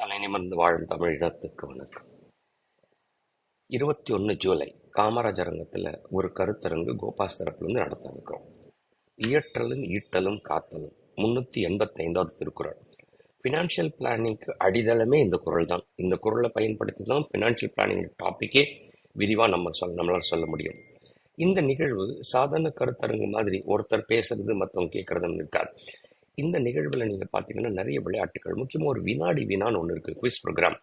தலை நிமிர்ந்து வாழும் தமிழினத்துக்கு வணக்கம். இருபத்தி ஒன்று ஜூலை காமராஜர் அரங்கத்தில் ஒரு கருத்தரங்கு கோபாஸ் தரப்புலேருந்து நடத்த இருக்கிறோம். இயற்றலும் ஈட்டலும் காத்தலும். முன்னூற்றி எண்பத்தைந்தாவது திருக்குறள். ஃபினான்ஷியல் பிளானிங்க்கு அடித்தளமே இந்த குரல் தான். இந்த குறளை பயன்படுத்தி தான் ஃபினான்ஷியல் பிளானிங் டாப்பிக்கே விரிவாக நம்ம சொல் நம்மளால் சொல்ல முடியும். இந்த நிகழ்வு சாதாரண கருத்தரங்கு மாதிரி ஒருத்தர் பேசுறது மற்றவங்க கேட்கறதுன்னு இருக்காது. இந்த நிகழ்வில் நீங்கள் பார்த்தீங்கன்னா நிறைய விளையாட்டுகள் முக்கியமாக ஒரு வினாடி வினான்னு ஒன்று இருக்குது குவிஸ் ப்ரோக்ராம்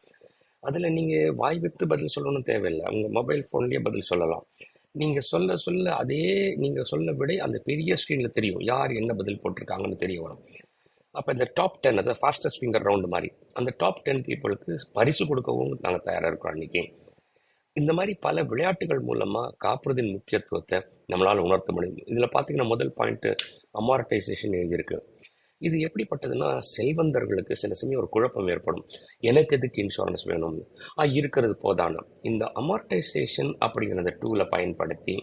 அதில் நீங்கள் வாய்விட்டு பதில் சொல்லணும்னு தேவையில்லை. உங்கள் மொபைல் ஃபோன்லேயே பதில் சொல்லலாம். நீங்கள் சொல்ல சொல்ல அதே நீங்கள் சொல்ல விட அந்த பெரிய ஸ்க்ரீனில் தெரியும். யார் என்ன பதில் போட்டிருக்காங்கன்னு தெரிய வரும். அப்போ இந்த டாப் டென் அதாவது ஃபாஸ்டஸ்ட் ஃபிங்கர் ரவுண்டு மாதிரி அந்த டாப் டென் பீப்புளுக்கு பரிசு கொடுக்கவும் நாங்கள் தயாராக இருக்கிறோம் அன்றைக்கி இந்த மாதிரி பல விளையாட்டுகள் மூலமாக காப்புறதின் முக்கியத்துவத்தை நம்மளால் உணர்த்த முடியும். இதில் பார்த்தீங்கன்னா முதல் பாயிண்ட்டு அமார்டைசேஷன் எழுதியிருக்கு. இது எப்படிப்பட்டதுன்னா செல்வந்தர்களுக்கு சில சமயம் ஒரு குழப்பம் ஏற்படும். எனக்கு எதுக்கு இன்சூரன்ஸ் வேணும் ஆ இருக்கிறது போதானா? இந்த அமார்டைசேஷன் அப்படிங்கிற அந்த டூலை பயன்படுத்தி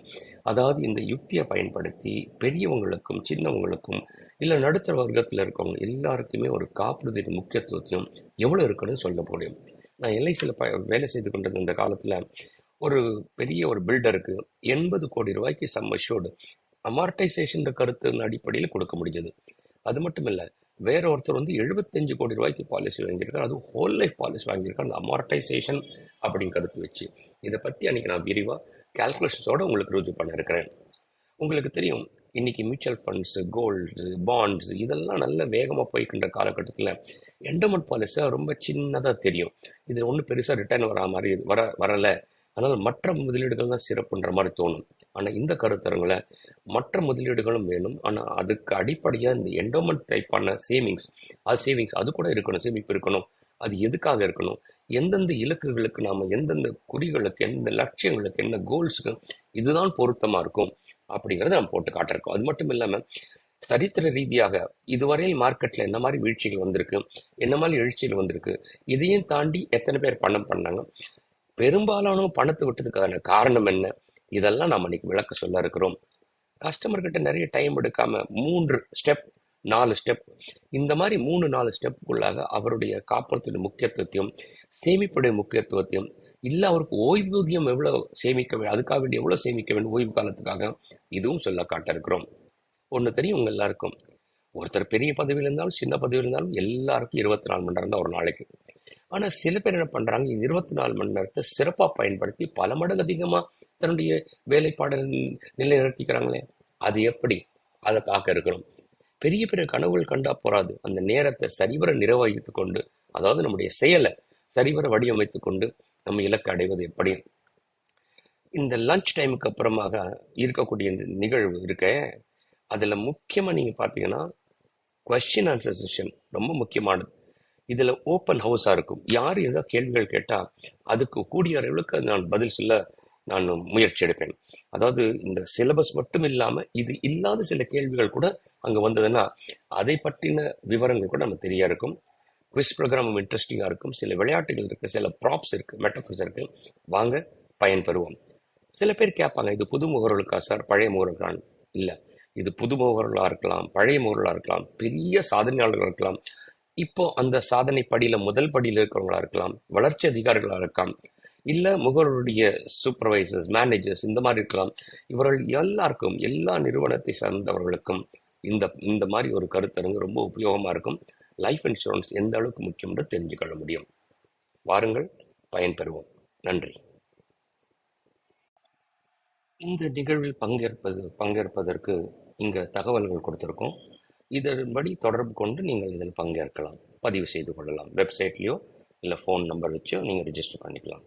அதாவது இந்த யுக்தியை பயன்படுத்தி பெரியவங்களுக்கும் சின்னவங்களுக்கும் இல்லை நடுத்தர வர்க்கத்தில் இருக்கவங்க எல்லாருக்குமே ஒரு காப்புறுதியின் முக்கியத்துவத்தையும் எவ்வளோ இருக்குன்னு சொல்ல முடியும். நான் எல்ஐசியில் ப வேலை செய்து கொண்டிருந்த இந்த காலத்தில் ஒரு பெரிய ஒரு பில்டருக்கு எண்பது கோடி ரூபாய்க்கு சம் அஷ்யூர்டு அமார்டைசேஷன் கருத்தின் அடிப்படையில் கொடுக்க முடிஞ்சது. அது மட்டும் இல்லை வேற ஒருத்தர் வந்து எழுபத்தஞ்சு கோடி ரூபாய்க்கு பாலிசி வாங்கியிருக்கார். அதுவும் ஹோல் லைஃப் பாலிசி வாங்கியிருக்கார். அந்த அமார்டைசேஷன் அப்படின்னு கருத்து வச்சு. இதை பற்றி அன்றைக்கி நான் விரிவாக கேல்குலேஷன்ஸோடு உங்களுக்கு ருஜு பண்ண இருக்கிறேன் உங்களுக்கு தெரியும் இன்றைக்கி மியூச்சுவல் ஃபண்ட்ஸு கோல்டு பாண்ட்ஸ் இதெல்லாம் நல்ல வேகமாக போய்க்கின்ற காலகட்டத்தில் எண்டமெண்ட் பாலிசியாக ரொம்ப சின்னதாக தெரியும். இதில் ஒன்றும் பெருசாக ரிட்டர்ன் வரா மாதிரி வர வரலை. அதனால் மற்ற முதலீடுகள் தான் சிறப்புன்ற மாதிரி தோணும். ஆனால் இந்த கருத்தரங்களை மற்ற முதலீடுகளும் வேணும். ஆனால் அதுக்கு அடிப்படையாக இந்த என்டோமெண்ட் டைப்பான சேவிங்ஸ் அது சேவிங்ஸ் அது கூட இருக்கணும் சேமிப்பு இருக்கணும். அது எதுக்காக இருக்கணும்? எந்தெந்த இலக்குகளுக்கு நாம் எந்தெந்த குறிகளுக்கு எந்த லட்சியங்களுக்கு என்ன கோல்ஸுக்கு இதுதான் பொருத்தமாக இருக்கும் அப்படிங்கிறத நம்ம போட்டு காட்டிருக்கோம். அது மட்டும் இல்லாமல் சரித்திர ரீதியாக இதுவரையில் மார்க்கெட்டில் என்ன மாதிரி வீழ்ச்சிகள் வந்திருக்கு என்ன மாதிரி எழுச்சிகள் வந்திருக்கு இதையும் தாண்டி எத்தனை பேர் பணம் பண்ணாங்க? பெரும்பாலானவங்க பணத்தை விட்டதுக்கான காரணம் என்ன? இதெல்லாம் நம்ம இன்னைக்கு விளக்க சொல்ல இருக்கிறோம். கஸ்டமர்கிட்ட நிறைய டைம் எடுக்காமல் மூன்று ஸ்டெப் நாலு ஸ்டெப் இந்த மாதிரி மூணு நாலு ஸ்டெப்புக்குள்ளாக அவருடைய காப்பகத்தின் முக்கியத்துவத்தையும் சேமிப்புடைய முக்கியத்துவத்தையும் இல்லை அவருக்கு ஓய்வூதியம் எவ்வளோ சேமிக்க வேண்டும் அதுக்காக வேண்டிய எவ்வளோ சேமிக்க வேண்டும் ஓய்வு காலத்துக்காக இதுவும் சொல்ல காட்ட இருக்கிறோம். ஒன்று தெரியும் உங்கள் எல்லாருக்கும். ஒருத்தர் பெரிய பதவியில் இருந்தாலும் சின்ன பதவியில் இருந்தாலும் எல்லாருக்கும் இருபத்தி நாலு மணி நேரம் தான் ஒரு நாளைக்கு. ஆனால் சில பேர் என்ன பண்ணுறாங்க இந்த இருபத்தி நாலு மணி நேரத்தை சிறப்பாக பயன்படுத்தி பல மடங்கு அதிகமாக தன்னுடைய வேலைப்பாடல் நிலை நிறுத்திக்கிறாங்களே? அது எப்படி? அதை பார்க்க இருக்கிறோம். பெரிய பெரிய கனவுகள் கண்டா போறாது. அந்த நேரத்தை சரிவர நிர்வகித்து கொண்டு அதாவது நம்முடைய செயலை சரிவர வடிவமைத்து கொண்டு நம்ம இலக்கு அடைவது எப்படி? இந்த லஞ்ச் டைமுக்கு அப்புறமாக இருக்கக்கூடிய இந்த நிகழ்வு இருக்க அதில் முக்கியமாக நீங்கள் பார்த்தீங்கன்னா கொஸ்டின் ஆன்சர் செஷன் ரொம்ப முக்கியமானது. இதில் ஓப்பன் ஹவுஸாக இருக்கும். யார் ஏதோ கேள்விகள் கேட்டால் அதுக்கு கூடிய அளவுக்கு நான் பதில் சொல்ல நான் முயற்சி எடுப்பேன். அதாவது இந்த சிலபஸ் மட்டும் இல்லாமல் இது இல்லாத சில கேள்விகள் கூட அங்கே வந்ததுன்னா அதை பற்றின விவரங்கள் கூட நம்ம தெரிய இருக்கும். குவிஸ் ப்ரோக்ராம் இன்ட்ரெஸ்டிங்காக இருக்கும். சில விளையாட்டுகள் இருக்குது சில ப்ராப்ஸ் இருக்குது மெட்டஃபிஸ் இருக்குது வாங்க பயன்பெறுவோம். சில பேர் கேட்பாங்க இது புது முகவர்களுக்கா சார்? பழைய முகவர்களான் இல்லை. இது புது முகவர்களாக இருக்கலாம் பழைய முகவர்களாக இருக்கலாம் பெரிய சாதனையாளர்களாக இருக்கலாம். இப்போ அந்த சாதனை படியில் முதல் படியில் இருக்கிறவங்களா இருக்கலாம் வளர்ச்சி அதிகாரிகளாக இருக்கலாம். இல்லை முகவருடைய சூப்பர்வைசர்ஸ் மேனேஜர்ஸ் இந்த மாதிரி இருக்கலாம். இவர்கள் எல்லாருக்கும் எல்லா நிறுவனத்தை சார்ந்தவர்களுக்கும் இந்த இந்த மாதிரி ஒரு கருத்தரங்கு ரொம்ப உபயோகமாக இருக்கும். லைஃப் இன்சூரன்ஸ் எந்த அளவுக்கு முக்கியம்னு தெரிஞ்சுக்கொள்ள முடியும். வாருங்கள் பயன்பெறுவோம் நன்றி. இந்த நிகழ்வில் பங்கேற்பது பங்கேற்பதற்கு இங்கே தகவல்கள் கொடுத்துருக்கோம். இதன்படி தொடர்பு கொண்டு நீங்கள் இதில் பங்கேற்கலாம் பதிவு செய்து கொள்ளலாம். வெப்சைட்லேயோ இல்லை ஃபோன் நம்பர் வச்சோ நீங்கள் ரிஜிஸ்டர் பண்ணிக்கலாம்.